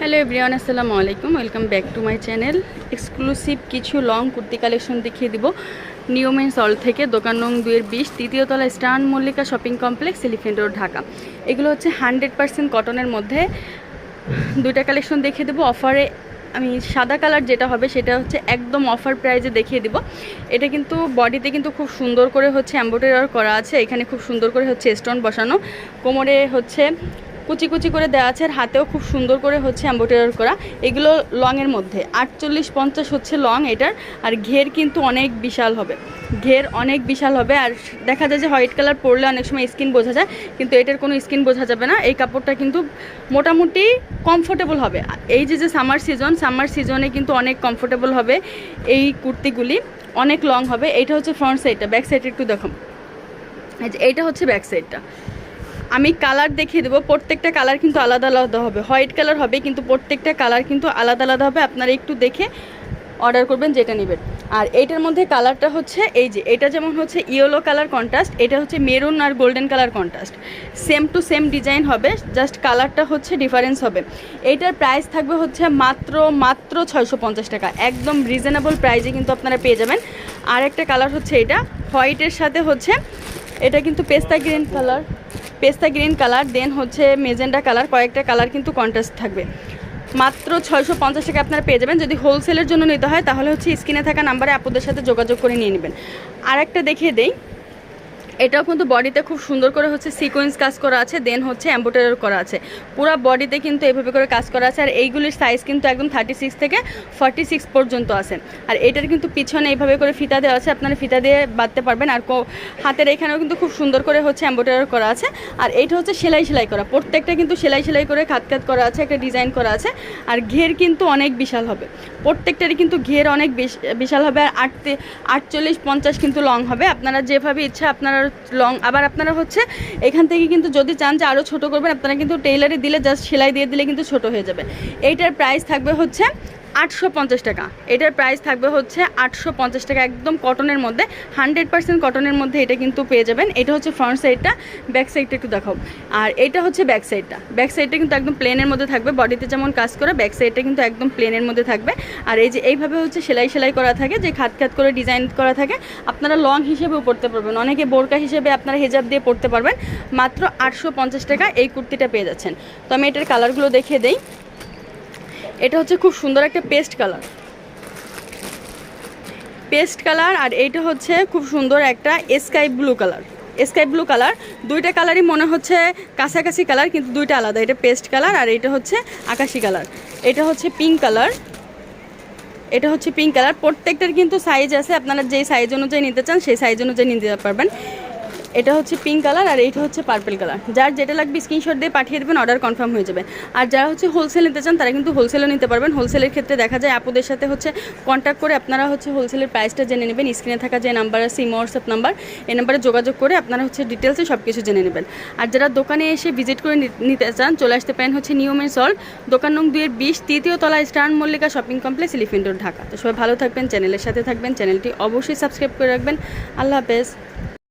Hello everyone আসসালামু আলাইকুম welcome back to my channel exclusive কিছু লং কুর্তি কালেকশন দেখিয়ে দিব। নিয়মেন সল থেকে দোকান নং দুয়ের বিশ, তৃতীয় তলা Star Mallika Shopping Complex Elephant Road Dhaka. এগুলো হচ্ছে হান্ড্রেড পার্সেন্ট কটনের মধ্যে দুইটা কালেকশন দেখিয়ে দেবো। অফারে আমি সাদা কালার যেটা হবে সেটা হচ্ছে একদম অফার প্রাইজে দেখিয়ে দিব। এটা কিন্তু বডিতে কিন্তু খুব সুন্দর করে হচ্ছে এম্ব্রয়ডারি করা আছে। এখানে খুব সুন্দর করে হচ্ছে স্টোন বসানো। কোমরে হচ্ছে কুচি কুচি করে দেওয়া আছে আর হাতেও খুব সুন্দর করে হচ্ছে এম্ব্রয়ডারি করা। এগুলো লংয়ের মধ্যে। আটচল্লিশ পঞ্চাশ হচ্ছে লং এটার, আর ঘের কিন্তু অনেক বিশাল হবে। ঘের অনেক বিশাল হবে, আর দেখা যায় যে হোয়াইট কালার পরলে অনেক সময় স্কিন বোঝা যায়, কিন্তু এটার কোনো স্কিন বোঝা যাবে না। এই কাপড়টা কিন্তু মোটামুটি কমফোর্টেবল হবে। এই যে যে সামার সিজন সামার সিজনে কিন্তু অনেক কমফোর্টেবল হবে এই কুর্তিগুলি। অনেক লং হবে। এইটা হচ্ছে ফ্রন্ট সাইডটা ব্যাক সাইড একটু দেখো এইটা হচ্ছে ব্যাক সাইডটা আমি কালার দেখিয়ে দেবো। প্রত্যেকটা কালার কিন্তু আলাদা আলাদা হবে। হোয়াইট কালার হবে, কিন্তু প্রত্যেকটা কালার কিন্তু আলাদা আলাদা হবে। আপনারা একটু দেখে অর্ডার করবেন যেটা নেবেন। আর এইটার মধ্যে কালারটা হচ্ছে এই যে, এটা যেমন হচ্ছে ইয়েলো কালার কন্ট্রাস্ট এটা হচ্ছে maroon R golden colour contrast same to same design হবে জাস্ট কালারটা হচ্ছে ডিফারেন্স হবে। এইটার প্রাইস থাকবে হচ্ছে মাত্র মাত্র ছয়শো পঞ্চাশ টাকা। একদম রিজনেবল প্রাইসে কিন্তু আপনারা পেয়ে যাবেন। আর একটা কালার হচ্ছে এটা। হোয়াইটের সাথে হচ্ছে, এটা কিন্তু পেস্তা গ্রিন কালার পেস্তা গ্রিন কালার, দেন হচ্ছে মেজেন্ডা কালার, কয়েকটা কালার কিন্তু কন্ট্রাস্ট থাকবে। মাত্র ছয়শো পঞ্চাশ টাকা আপনারা পেয়ে যাবেন। যদি হোলসেলের জন্য নিতে হয়, তাহলে হচ্ছে স্ক্রিনে থাকা নাম্বারে আপুদের সাথে যোগাযোগ করে নিয়ে নেবেন। আর একটা দেখিয়ে দেই। এটাও কিন্তু বডিতে খুব সুন্দর করে হচ্ছে সিকোয়েন্স কাজ করা আছে দেন হচ্ছে এম্বোটার করা আছে। পুরো বডিতে কিন্তু এভাবে করে কাজ করা আছে, আর এইগুলির সাইজ কিন্তু একদম থার্টি সিক্স থেকে ফর্টি সিক্স পর্যন্ত আছে। আর এটার কিন্তু পিছনে এইভাবে করে ফিতা দেওয়া আছে, আপনারা ফিতা দিয়ে বাঁধতে পারবেন। আর হাতের এখানেও কিন্তু খুব সুন্দর করে হচ্ছে এম্বোটার করা আছে। আর এটা হচ্ছে সেলাই সেলাই করা। প্রত্যেকটা কিন্তু সেলাই সেলাই করে খাত খাত করা আছে, একটা ডিজাইন করা আছে। আর ঘের কিন্তু অনেক বিশাল হবে। প্রত্যেকটারই কিন্তু ঘের অনেক বিশাল হবে। আর আটতে আটচল্লিশ পঞ্চাশ কিন্তু লং হবে। আপনারা যেভাবে ইচ্ছা আপনারা লং, আবার আপনারা হচ্ছে এখান থেকে কিন্তু যদি চান যে আরও ছোটো করবেন, আপনারা কিন্তু টেইলারে দিলে জাস্ট সেলাই দিয়ে দিলে কিন্তু ছোট হয়ে যাবে। এইটার প্রাইস থাকবে হচ্ছে আটশো পঞ্চাশ টাকা। এটার প্রাইস থাকবে হচ্ছে আটশো পঞ্চাশ টাকা, একদম কটনের মধ্যে। হান্ড্রেড পার্সেন্ট কটনের মধ্যে এটা কিন্তু পেয়ে যাবেন। এটা হচ্ছে ফ্রন্ট সাইডটা ব্যাক সাইডটা একটু দেখাও। আর এটা হচ্ছে ব্যাক সাইডটা ব্যাক সাইডটা কিন্তু একদম প্লেনের মধ্যে থাকবে। বডিতে যেমন কাজ করে ব্যাক সাইডটা কিন্তু একদম প্লেনের মধ্যে থাকবে। আর এই যে এইভাবে হচ্ছে সেলাই সেলাই করা থাকে, যে খাত খাত করে ডিজাইন করা থাকে, আপনারা লং হিসেবেও পড়তে পারবেন। অনেকে বোরকা হিসেবে আপনারা হেজাব দিয়ে পড়তে পারবেন। মাত্র আটশো পঞ্চাশ টাকা এই কুর্তিটা পেয়ে যাচ্ছেন। তো আমি এটার কালারগুলো দেখিয়ে দিই। এটা হচ্ছে খুব সুন্দর একটা পেস্ট কালার। পেস্ট কালার আর এইটা হচ্ছে খুব সুন্দর একটা sky blue colour. Sky blue colour, দুইটা কালারই মনে হচ্ছে কাছাকাছি কালার, কিন্তু দুইটা আলাদা। এটা পেস্ট কালার আর এটা হচ্ছে আকাশি কালার। এটা হচ্ছে পিঙ্ক কালার। এটা হচ্ছে পিঙ্ক কালার। প্রত্যেকটার কিন্তু সাইজ আছে। আপনারা যেই সাইজ অনুযায়ী নিতে চান, সেই সাইজ অনুযায়ী নিতে পারবেন। এটা হচ্ছে পিঙ্ক কালার আর এইটা হচ্ছে পার্পেল কালার যার যেটা লাগবে স্ক্রিনশট দিয়ে পাঠিয়ে দেবেন অর্ডার কনফার্ম হয়ে যাবে। আর যারা হচ্ছে হোলসেল নিতে চান, তারা কিন্তু হোলসেলও নিতে পারবেন। হোলসেলের ক্ষেত্রে দেখা যায় আপুদের সাথে হচ্ছে কন্ট্যাক্ট করে আপনারা হচ্ছে হোলসেলের প্রাইসটা জেনে নেবেন। স্ক্রিনে থাকা যে নাম্বার আছে ইমো হোয়াটসঅ্যাপ নাম্বার এই নাম্বারে যোগাযোগ করে আপনারা হচ্ছে ডিটেলসে সব কিছু জেনে নেবেন। আর যারা দোকানে এসে ভিজিট করে নিতে চান, চলে আসতে পারেন হচ্ছে নিয়মের সল্ট দোকান নং দুইয়ের বিশ, তৃতীয় তলায় Star Mallika Shopping Complex Elephant Road Dhaka. তো সবাই ভালো থাকবেন চ্যানেলের সাথে থাকবেন চ্যানেলটি অবশ্যই সাবস্ক্রাইব করে রাখবেন। আল্লাহ হাফেজ।